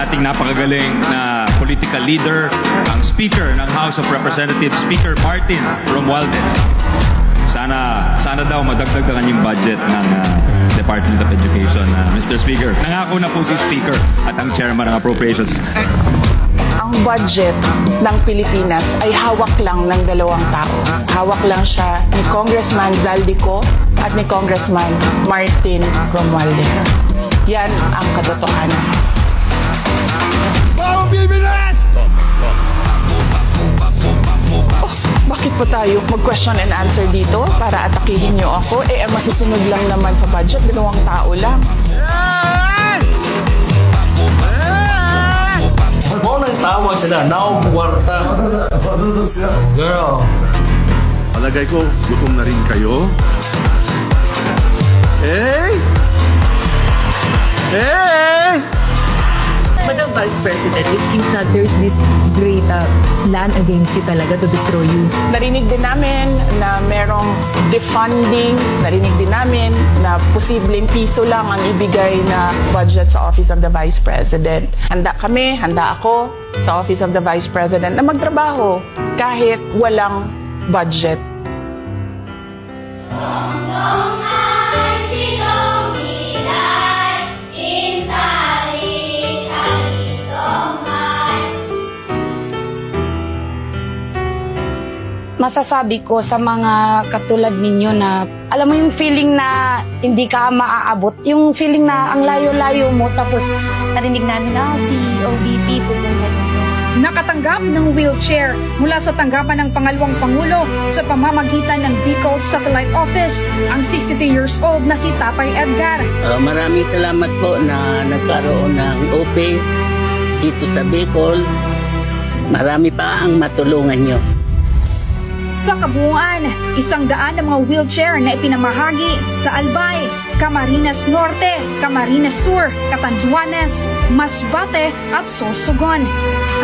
ating napakagaling na political leader, ang Speaker ng House of Representatives, Speaker Martin Romualdez. Sana sana daw madagdag ang kanyang budget ng ah, Department of Education, ah, Mr. Speaker. Nangako na po si Speaker at ang Chairman ng Appropriations. ang budget ng Pilipinas ay hawak lang ng dalawang tao. Hawak lang siya ni Congressman Zaldico at ni Congressman Martin Romualdez. Yan ang katotohanan. Bawang Pilipinas! Bakit pa tayo mag-question and answer dito para atakihin niyo ako? Eh, ang masusunod lang naman sa budget, dalawang tao lang. Mo nang tawag sila, now kwarta. Girl. Palagay ko, gutom na rin kayo. Eh? Eh? President, it seems that there's this great uh, plan against you talaga to destroy you. Narinig din namin na merong defunding. Narinig din namin na posibleng piso lang ang ibigay na budget sa Office of the Vice President. Handa kami, handa ako sa Office of the Vice President na magtrabaho kahit walang budget. I masasabi ko sa mga katulad ninyo na alam mo yung feeling na hindi ka maaabot, yung feeling na ang layo-layo mo tapos narinig namin na si OVP pupunta dito. Nakatanggap ng wheelchair mula sa tanggapan ng pangalawang Pangulo sa pamamagitan ng Bicol Satellite Office ang 62 years old na si Tatay Edgar. Uh, maraming salamat po na nagkaroon ng office dito sa Bicol. Marami pa ang matulungan nyo. Sa kabuuan, isang daan ng mga wheelchair na ipinamahagi sa Albay, Camarines Norte, Camarines Sur, Catanduanes, Masbate at Sorsogon.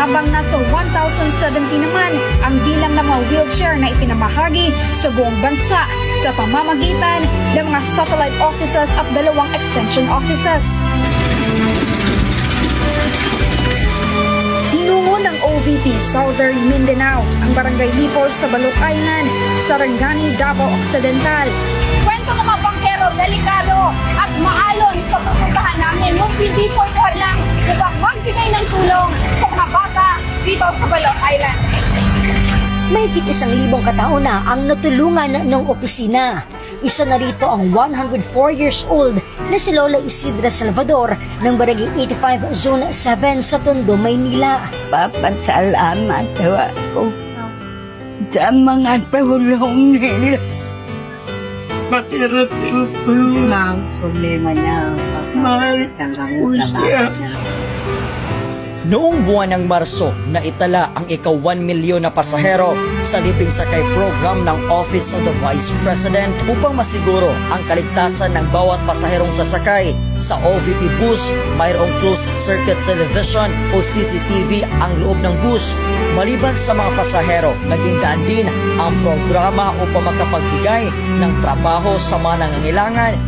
Habang nasa 1,070 naman ang bilang ng mga wheelchair na ipinamahagi sa buong bansa sa pamamagitan ng mga satellite offices at dalawang extension offices. Southern Mindanao ang Barangay Lipor sa Island, Sarangani, Davao Occidental. Kwento ng mga bangkero, delikado at maalon sa pupuntahan namin yung hindi po ito lang upang magbigay ng tulong sa mga bata dito sa Balot Island. Mahigit isang libong katao na ang natulungan ng opisina. Isa na rito ang 104 years old na si Lola Isidra Salvador ng Barangay 85 Zone 7 sa Tondo, Maynila. Papasalamat ako sa mga tulong nila. Makirating ko Ang problema niya. mahal ko siya. Noong buwan ng Marso, naitala ang ikaw 1 milyon na pasahero sa Liping Sakay program ng Office of the Vice President upang masiguro ang kaligtasan ng bawat pasaherong sasakay. Sa OVP bus, mayroong closed circuit television o CCTV ang loob ng bus. Maliban sa mga pasahero, naging daan din ang programa upang makapagbigay ng trabaho sa mga nangangailangan